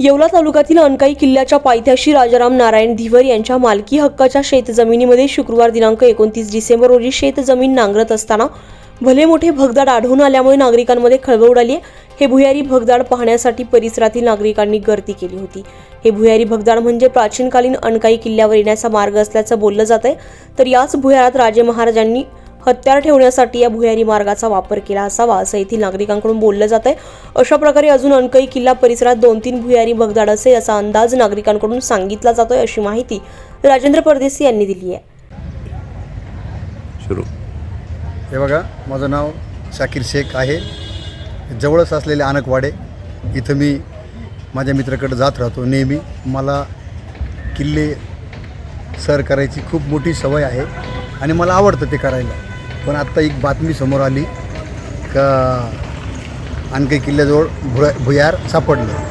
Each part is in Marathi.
येवला तालुक्यातील अनकाई किल्ल्याच्या पायथ्याशी राजाराम नारायण धिवर यांच्या मालकी हक्काच्या शेतजमिनीमध्ये शुक्रवार दिनांक एकोणतीस डिसेंबर रोजी शेतजमीन नांगरत असताना भले मोठे भगदाड आढळून आल्यामुळे नागरिकांमध्ये खळबळ उडाली हे भुयारी भगदाड पाहण्यासाठी परिसरातील नागरिकांनी गर्दी केली होती. हे भुयारी भगदाड म्हणजे प्राचीनकालीन अणकाई किल्ल्यावर येण्याचा मार्ग असल्याचं बोललं जात आहे तर याच भुयारात राजे महाराजांनी हत्यार ठेवण्यासाठी या भुयारी मार्गाचा वापर केला असावा असं येथील नागरिकांकडून बोललं जात आहे. अशा प्रकारे अजून अणकई किल्ला परिसरात दोन तीन भुयारी भगदाड असेल असा अंदाज नागरिकांकडून सांगितला जातोय अशी माहिती राजेंद्र परदेसी यांनी दिली आहे. सुरू. हे बघा माझं नाव शाकीर शेख आहे. जवळच असलेले आनकवाडे इथं मी माझ्या मित्राकडे जात राहतो. नेहमी मला किल्ले सर करायची खूप मोठी सवय आहे आणि मला आवडतं ते करायला. पण आत्ता एक बातमी समोर आली का आणखी किल्ल्याजवळ भुया भुयार सापडलं.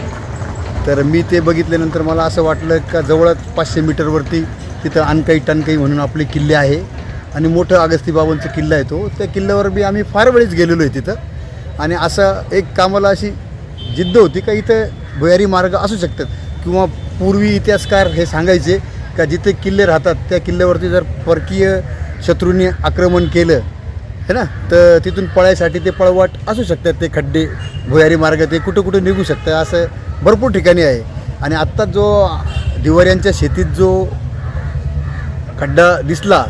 तर मी ते बघितल्यानंतर मला असं वाटलं का जवळच पाचशे मीटरवरती तिथं अनकाई टनकाई म्हणून आपले किल्ले आहे. आणि मोठं अगस्ती बाबांचा किल्ला आहे तो. त्या किल्ल्यावर बी आम्ही फार वेळेस गेलेलो आहे तिथं. आणि असं एक कामाला अशी जिद्द होती का इथं भुयारी मार्ग असू शकतात. किंवा पूर्वी इतिहासकार हे सांगायचे का जिथे किल्ले राहतात त्या किल्ल्यावरती जर परकीय शत्रूंनी आक्रमण केलं है ना? तर तिथून पळायसाठी ते पळवाट असू शकतात ते खड्डे भुयारी मार्ग ते कुठं कुठं निघू शकतं असं भरपूर ठिकाणी आहे. आणि आत्ता जो दिवाऱ्यांच्या शेतीत जो खड्डा दिसला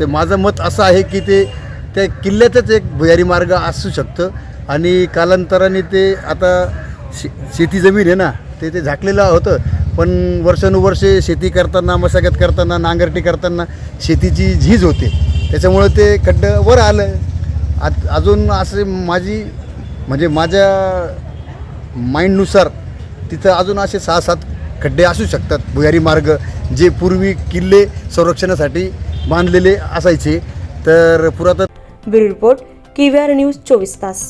तर माझं मत असं आहे की ते त्या किल्ल्यातच एक भुयारी मार्ग असू शकतं. आणि कालांतराने ते आता शे शेती जमीन आहे ना ते ते झाकलेलं होतं. पण वर्षानुवर्षे शेती करताना मशागत करताना नांगरटी करताना शेतीची झीज होते. त्याच्यामुळं ते खड्डं वर आलं. आज अजून असे माझी म्हणजे माझ्या माइंडनुसार तिथं अजून असे सहा सात खड्डे असू शकतात. भुयारी मार्ग जे पूर्वी किल्ले संरक्षणासाठी बांधलेले असायचे. तर पुरातन ब्युरो रिपोर्ट केव्हीआर न्यूज चोवीस तास.